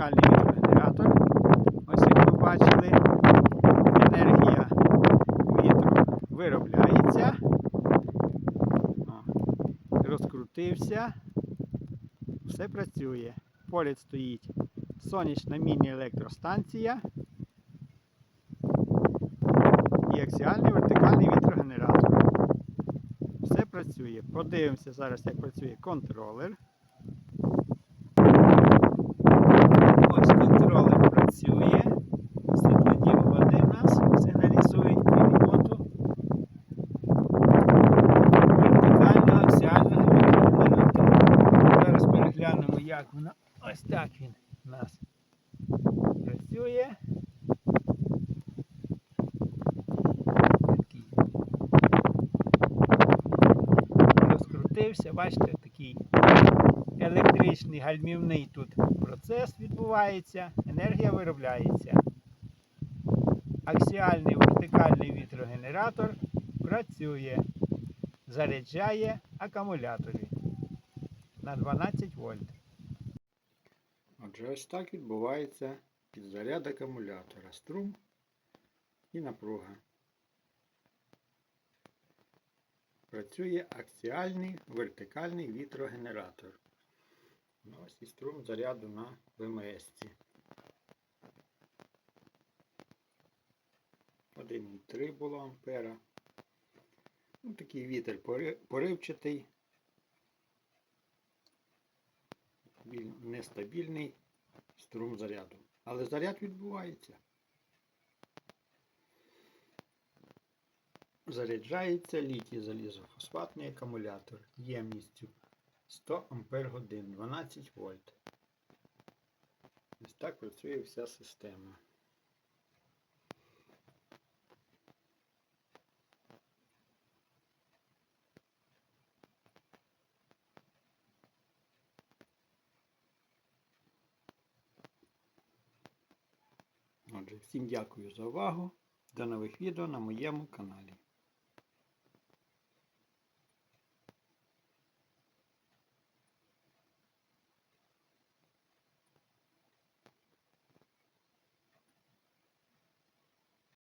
дзеркальний генератор. Ось як ви бачили, енергія вітру виробляється, розкрутився, все працює. Поряд стоїть сонячна міні-електростанція і аксіальний вертикальний вітрогенератор. Все працює. Подивимося зараз, як працює контролер. Як воно. Ось так він у нас працює. Такий. Розкрутився, бачите, такий електричний гальмівний тут процес відбувається, енергія виробляється. Аксіальний вертикальний вітрогенератор працює, заряджає акумулятори на 12 вольт. Отже, ось так відбувається підзаряд акумулятора, струм і напруга. Працює аксіальний вертикальний вітрогенератор. Ну, Ось і струм заряду на ВМС. 1,3 було ампера. Ну, такий вітер поривчатий, нестабільний струм заряду. Але заряд відбувається. Заряджається літій залізофосфатний акумулятор ємністю 100 Ампер годин, 12 вольт. Ось так працює вся система. Отже, всім дякую за увагу. До нових відео на моєму каналі.